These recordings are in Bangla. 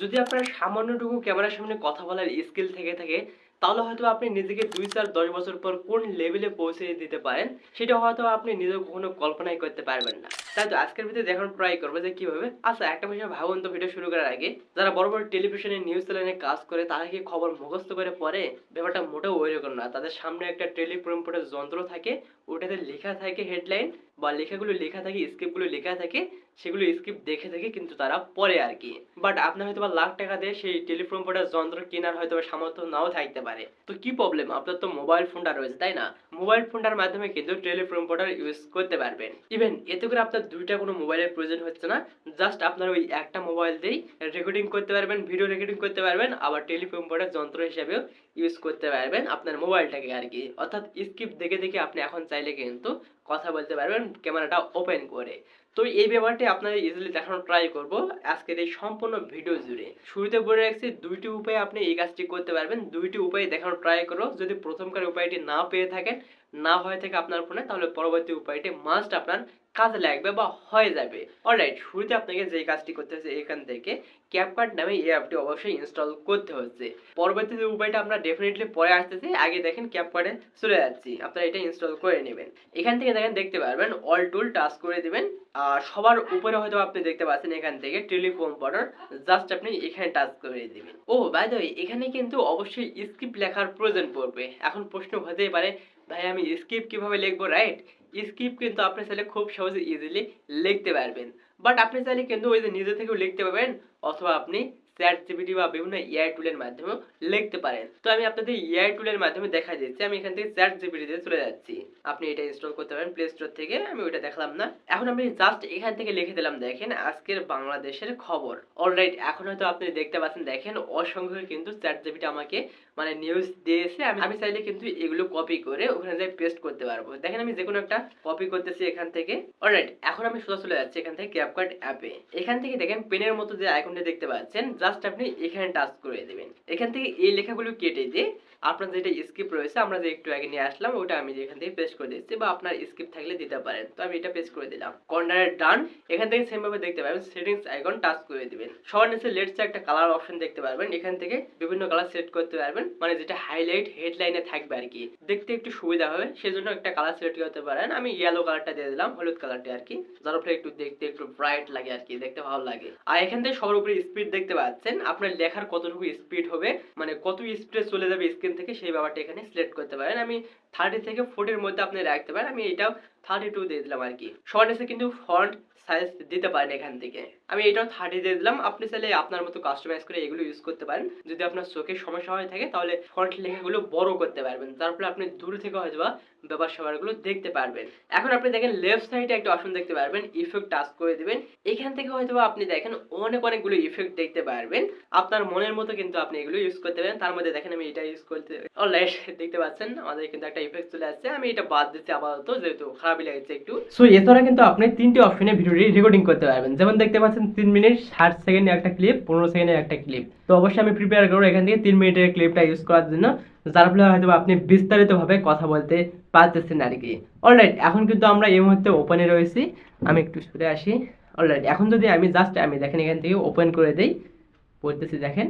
যদি আপনার সামান্যটুকু ক্যামেরার সামনে কথা বলার স্কিল থেকে থাকে, তাহলে হয়তো আপনি নিজেকে দুই চার দশ বছর পর কোন লেভেলে পৌঁছে দিতে পারেন, সেটা হয়তো আপনি নিজেও কখনো কল্পনাই করতে পারবেন না। তাই তো আজকের ভিডিও দেখানোর ট্রাই করব যে কীভাবে। আচ্ছা একটা বিষয় ভাবুন তো ভিডিও শুরু করার আগে। যারা বড় বড় টেলিভিশনে নিউজ চ্যানেলে কাজ করে, তারা কি খবর মুখস্থ করে পড়ে? ব্যাপারটা মোটেও ওইরকম না। তাদের সামনে একটা টেলিপ্রম্পটের যন্ত্র থাকে, ওটাতে লেখা থাকে হেডলাইন বা লেখাগুলো লেখা থাকে স্ক্রিপ্টগুলো লেখা থাকে, সেগুলো স্ক্রিপ্ট দেখে থাকে কিন্তু তারা পড়ে আর কি। বাট আপনার হয়তো বা লাখ টাকা দিয়ে সেই টেলিপ্রম্পটার যন্ত্র কেনার হয়তো সামর্থ্য নাও থাকতে পারে। তো কি প্রবলেম আপনার তো মোবাইল ফোনটা রয়েছে, তাই না? মোবাইল ফোনটার মাধ্যমে কিন্তু টেলিপ্রম্পটার ইউজ করতে পারবেন। ইভেন এতে করে আপনার দুইটা কোনো মোবাইলের প্রয়োজন হচ্ছে না। জাস্ট আপনার ওই একটা মোবাইল দিয়েই রেকর্ডিং করতে পারবেন ভিডিও রেকর্ডিং করতে পারবেন, আবার টেলিপ্রম্পটার যন্ত্র হিসেবেও ইউজ করতে পারবেন আপনার মোবাইলটাকে আর কি। অর্থাৎ স্ক্রিপ্ট দেখে দেখে আপনি এখন চাইলে কিন্তু কথা বলতে পারবেন ক্যামেরাটা ওপেন করে। তো এই ব্যাপারটি আপনাদের ইজিলি দেখানোর ট্রাই করব। আজকের এই সম্পূর্ণ ভিডিও জুড়ে। শুরুতে বলে রাখছি, দুইটি উপায়ে আপনি এই কাজটি করতে পারবেন। দুইটি উপায়ে দেখানোর ট্রাই করো। যদি প্রথমকার উপায়টি না পেয়ে থাকেন, না হয়ে থাকে আপনার ফোনে তাহলে পরবর্তী উপায়টি মাস্ট আপনার কাজে লাগবে বা হয়ে যাবে। অলরাইট শুরুতে আপনাকে যে কাজটি করতে হচ্ছে এখান থেকে ক্যাপকার্ড নামে এই অ্যাপটি অবশ্যই ইনস্টল করতে হচ্ছে। পরবর্তী যে উপায়টা আমরা ডেফিনেটলি পরে আসতেছি আগে দেখেন ক্যাপকার্ডে চলে যাচ্ছি। আপনারা এটা ইনস্টল করে নেবেন। এখান থেকে দেখেন, দেখতে পারবেন অল টুল টাচ করে দিবেন। আর সবার উপরে হয়তো আপনি দেখতে পাচ্ছেন এখান থেকে টেলিফোন বর্ডার জাস্ট আপনি এখানে টাচ করে দিবেন। ও বাই দ্য এখানে কিন্তু অবশ্যই স্ক্রিপ্ট লেখার প্রয়োজন পড়বে। এখন প্রশ্ন হতেই পারে, ভাই আমি স্ক্রিপ্ট কীভাবে লিখব রাইট স্ক্রিপ্ট কিন্তু আপনি চাইলে খুব সহজে ইজিলি লিখতে পারবেন। বাট আপনি চাইলে কিন্তু ওই যে নিজে থেকেও লিখতে পারবেন, অথবা আপনি চ্যাট জিপিটি বা বিভিন্ন এআই টুলের মাধ্যমেও লিখতে পারেন। তো আমি আপনাদের এআই টুলের মাধ্যমে দেখা দিচ্ছি। আমি এখান থেকে চ্যাট জিপিটিতে চলে যাচ্ছি। আপনি এটা ইনস্টল করতে পারেন প্লে স্টোর থেকে। আমি ওইটা দেখালাম না। এখন আমি জাস্ট এখান থেকে লিখে দিলাম, দেখেন আজকের বাংলাদেশের খবর। অলরাইট এখন হয়তো আপনি দেখতে পাচ্ছেন, দেখেন অসংখ্য কিন্তু চ্যাট জিপিটি আমাকে মানে নিউজ দিয়েছে। আমি আমি চাইলে কিন্তু এগুলো কপি করে ওখানে যাই পেস্ট করতে পারব। দেখেন আমি যে কোনো একটা কপি করতেছি এখান থেকে। অলরাইট এখন আমি সোজা চলে যাচ্ছি এখান থেকে ক্যাপকার্ড অ্যাপে এখান থেকে দেখেন পেনের মতো যে আইকনটা দেখতে পাচ্ছেন জাস্ট আপনি এখানে টাচ করে দেবেন। এখান থেকে এই লেখাগুলো কেটে দিয়ে আপনার যেটা স্ক্রিপ্ট রয়েছে, আমরা যে একটু আগে নিয়ে আসলাম, ওটা আমি এখান থেকে পেস্ট করে দিচ্ছি বা আপনার স্ক্রিপ্ট থাকলে দিতে পারেন। তো আমি এটা পেস্ট করে দিলাম। কর্নারে ডান এখান থেকে সেম ভাবে দেখতে পাবেন সেটিংস আইকন টাচ করে দিবেন। সবার নিচে লেটসে একটা কালার অপশন দেখতে পারবেন। এখান থেকে বিভিন্ন কালার সেট করতে পারবেন। মানে যেটা হাইলাইট হেডলাইনে থাকবে আর কি। দেখতে একটু সুবিধা হবে, সেজন্য একটা কালার সিলেক্ট করতে পারেন। আমি ইয়েলো কালারটা দিয়ে দিলাম, হলুদ কালারটা আর কি। যার উপরে একটু দেখতে একটু ব্রাইট লাগে আর কি, দেখতে ভালো লাগে। আর এখান থেকে সবার উপরে স্পিড দেখতে পাচ্ছেন আপনার লেখার কতটুকু স্পিড হবে মানে কত স্পিডে চলে যাবে স্ক্রিন থেকে সেই ব্যাপারটা এখানে সিলেক্ট করতে পারেন। আমি থার্টি থেকে ফোর্টির মধ্যে আপনি রাখতে পারেন, আমি এটাও থার্টি টু দিয়ে দিলাম আর কি। শর্ট এসে কিন্তু ফন্ট সাইজ দিতে পারেন এখান থেকে। আমি এটাও থার্টি দিয়ে দিলাম। আপনি চাইলে আপনার মতো কাস্টমাইজ করে এগুলো ইউজ করতে পারেন। যদি আপনার চোখের সমস্যা হয়ে থাকে, তাহলে ফন্ট লেখাগুলো বড় করতে পারবেন। তার ফলে আপনি দূর থেকে হয়তো ব্যাপার স্যাপারগুলো দেখতে পারবেন। এখন আপনি দেখেন লেফট সাইডে একটা অপশন দেখতে পারবেন। ইফেক্ট টাচ করে দিবেন। এখান থেকে হয়তো আপনি দেখেন অনেক অনেকগুলো ইফেক্ট দেখতে পারবেন। আপনার মনের মতো কিন্তু আপনি এগুলো ইউজ করতে পারেন। তার মধ্যে দেখেন আমি এটা ইউজ করতে অলরাইট দেখতে পাচ্ছেন। আমাদের কিন্তু একটা ইফেক্ট চলে আসছে। আমি এটা বাদ দিচ্ছি আপাতত, যেহেতু খারাপই লেগেছে একটু। সো এছাড়া কিন্তু আপনি তিনটি অপশনে ভিডিওটি রেকর্ডিং করতে পারবেন। যেমন দেখতে পাচ্ছেন, তিন মিনিট, ষাট সেকেন্ডের একটা ক্লিপ পনেরো সেকেন্ডের একটা ক্লিপ তো অবশ্যই আমি প্রিপেয়ার করব এখান থেকে তিন মিনিটের ক্লিপটা ইউজ করার জন্য। যার ফলে হয়তো আপনি বিস্তারিতভাবে কথা বলতে পারতেছেন আর কি। অলরাইট এখন কিন্তু আমরা এই মুহূর্তে ওপেনে রয়েছি। আমি একটু সরে আসি। অলরাইট এখন যদি আমি জাস্ট আমি দেখেন এখান থেকে ওপেন করে দেই। পড়তেছি দেখেন।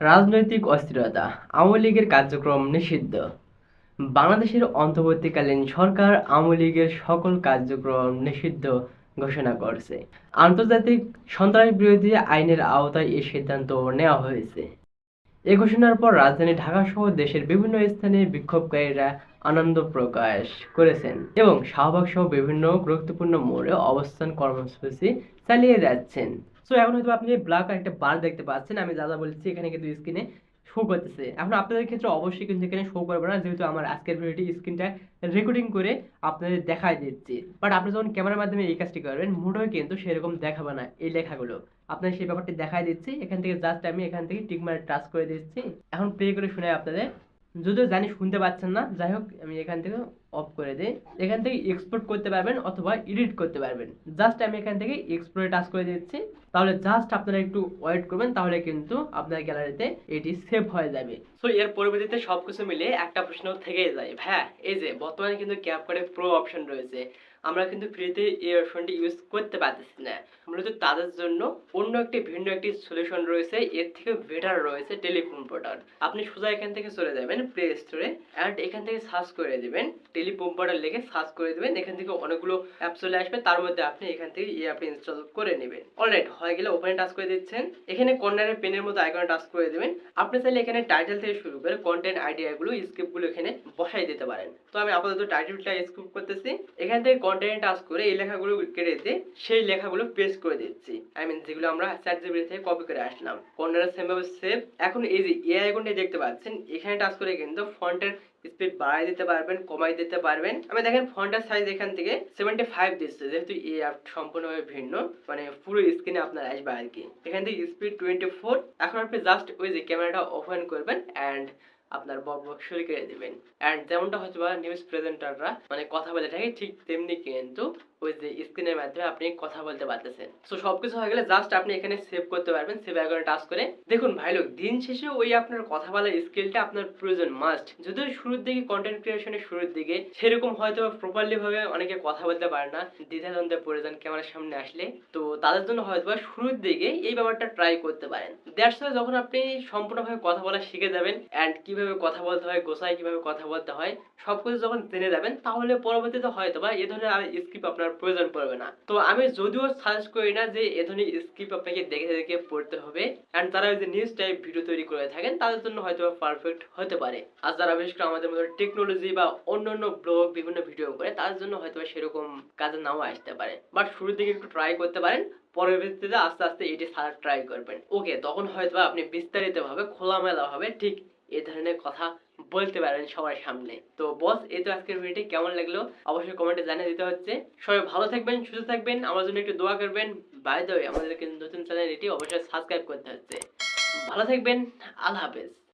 রাজনৈতিক অস্থিরতা, আওয়ামী লীগের কার্যক্রম নিষিদ্ধ। বাংলাদেশের অন্তর্বর্তীকালীন সরকার আওয়ামী লীগের সকল কার্যক্রম নিষিদ্ধ ঘোষণা করছে। আন্তর্জাতিক সন্ত্রাস বিরোধী আইনের আওতায় এই সিদ্ধান্ত নেওয়া হয়েছে। এ ঘোষণার পর রাজধানী ঢাকা সহ দেশের বিভিন্ন স্থানে বিক্ষোভকারীরা আনন্দ প্রকাশ করেছেন এবং শাহবাগ সহ বিভিন্ন গুরুত্বপূর্ণ মোড়ে অবস্থান কর্মসূচি চালিয়ে যাচ্ছেন। সো এখন হয়তো আপনি ব্ল্যাক একটা বার দেখতে পাচ্ছেন। আমি যা যা বলেছি এখানে কিন্তু স্ক্রিনে শো করতেছে। এখন আপনাদের ক্ষেত্রে অবশ্যই কিন্তু এখানে শো করবে না, যেহেতু আমার আজকের ভিডিওটি স্ক্রিনটা রেকর্ডিং করে আপনাদের দেখাই দিচ্ছি। বাট আপনি যখন ক্যামেরার মাধ্যমে এই কাজটি করবেন মোটেও কিন্তু সেরকম দেখাবে না এই লেখাগুলো। আপনাদের সেই ব্যাপারটি দেখাই দিচ্ছি, এখান থেকে জাস্ট আমি এখান থেকে টিক মারে টাচ করে দিচ্ছি। এখন প্লে করে শুনে আপনাদের, যদিও জানি শুনতে পাচ্ছেন না, যাই হোক, আমি এখান থেকে অফ করে দিই। এখান থেকে এক্সপোর্ট করতে পারবেন অথবা এডিট করতে পারবেন। জাস্ট আমি এখান থেকে এক্সপোর্টে টাচ করে দিচ্ছি। তাহলে জাস্ট আপনারা একটু ওয়েট করবেন, তাহলে কিন্তু আপনার গ্যালারিতে এটি সেভ হয়ে যাবে। সো এর পরবর্তীতে সবকিছু মিলে একটা প্রশ্ন থেকেই যায়। হ্যাঁ এই যে বর্তমানে কিন্তু ক্যাপ করে প্রো অপশন রয়েছে। আমরা কিন্তু ফ্রিতে এই অপশনটি ইউজ করতে পারতেছি না। মূলত তাদের জন্য অন্য একটি ভিন্ন একটি সলিউশন রয়েছে। এর থেকে বেটার রয়েছে টেলিফোন পোর্টাল আপনি সোজা এখান থেকে চলে যাবেন প্লে স্টোরে অ্যান্ড এখান থেকে সার্চ করে দিবেন। টেলিফোন পোর্টাল লিখে সার্চ করে দিবেন। এখান থেকে অনেকগুলো অ্যাপ চলে আসবে। তার মধ্যে আপনি এখান থেকে এই অ্যাপটি ইনস্টল করে নেবেন। অলরাইট হয়ে গেলে ওপেনে টাচ করে দিচ্ছেন। এখানে কর্নারে পেনের মতো আইকনে টাচ করে দেবেন। আপনি চাইলে এখানে টাইটেল থেকে শুরু করে কন্টেন্ট আইডিয়াগুলো স্ক্রিপ্টগুলো এখানে বসাই দিতে পারেন। তো আমি আপাতত টাইটেলটা স্ক্রিপ্ট করতেছি। এখান থেকে কন্টেন্ট টাচ করে এই লেখাগুলো কেটে দিয়ে সেই লেখাগুলো পেস্ট করে দিচ্ছি। আই মিন যেগুলো আমরা চ্যাট জিবিটি থেকে কপি করে আসলাম। কর্নারে সেম ভাবে সেভ এখন এই যে এআই আইকনটি দেখতে পাচ্ছেন, এখানে টাচ করে কিন্তু ফন্টের স্পিড বাড়াই দিতে পারবেন, কমাই দিতে পারবেন। আমি দেখেন ফন্টের সাইজ এখান থেকে সেভেন্টি ফাইভ দিচ্ছে, যেহেতু এই অ্যাপ সম্পূর্ণভাবে ভিন্ন মানে পুরো স্ক্রিনে আপনার আসবে আর কি। এখান থেকে স্পিড টোয়েন্টি ফোর এখন আপনি জাস্ট ওই যে ক্যামেরাটা ওপেন করবেন অ্যান্ড আপনার বক শুরু করে দেবেন। অ্যান্ড যেমনটা হয়তো বা নিউজ প্রেজেন্টাররা মানে কথা বলে থাকে, ঠিক তেমনি কিন্তু ওই যে স্ক্রিনের মাধ্যমে আপনি কথা বলতে পারতেছেন। সো সবকিছু হয়ে গেলে জাস্ট আপনি এখানে সেভ করতে পারবেন সেভ আইকনে টাচ করে। দেখুন ভাই লোক, দিন শেষে ওই আপনার কথা বলার স্কিলটা আপনার প্রয়োজন মাস্ট যদিও শুরুর দিকে কন্টেন্ট ক্রিয়েশনের শুরুর দিকে সেরকম হয়তো প্রপারলি ভাবে অনেকে কথা বলতে পারে না, দ্বিধাদ্বন্দ্বে পড়ে যান ক্যামেরার সামনে আসলে। তো তাদের জন্য হয়তো শুরুর দিকে এই ব্যাপারটা ট্রাই করতে পারেন। দ্যাটস ওয়াই যখন আপনি সম্পূর্ণভাবে কথা বলা শিখে যাবেন অ্যান্ড কীভাবে কথা বলতে হয় গোসায় কীভাবে কথা বলতে হয়, সবকিছু যখন জেনে যাবেন, তাহলে পরবর্তীতে হয়তো বা এ ধরনের আর স্ক্রিপ্ট আপনার প্রয়োজন পড়বে না। তো আমি যদিও সাজেস্ট করি না যে এ ধরনের স্ক্রিপ্ট আপনাকে দেখে দেখে পড়তে হবে। অ্যান্ড তারা ওই যে নিউজ টাইপ ভিডিও তৈরি করে থাকেন, তাদের জন্য হয়তো পারফেক্ট হতে পারে। আর যারা বিশেষ করে আমাদের মতো টেকনোলজি বা অন্যান্য ব্লগ বিভিন্ন ভিডিও করে, তাদের জন্য হয়তো সেরকম কাজে নাও আসতে পারে। বাট শুরুর দিকে একটু ট্রাই করতে পারেন, পরবর্তীতে আস্তে আস্তে এটি সারা ট্রাই করবেন। ওকে তখন হয়তো আপনি বিস্তারিত ভাবে খোলামেলা ভাবে ঠিক এ ধরনের কথা বলতে পারেন সবার সামনে। তো বস, এই তো আজকের ভিডিওটি কেমন লাগল? অবশ্যই কমেন্টে জানিয়ে দিতে হচ্ছে। সবাই ভালো থাকবেন, সুস্থ থাকবেন। আমার জন্য একটু দোয়া করবেন। বাই দ্য ওয়ে আমাদের কিন্তু নতুন চ্যানেল এটি অবশ্যই সাবস্ক্রাইব করতে হচ্ছে। ভালো থাকবেন। আল্লাহ হাফেজ।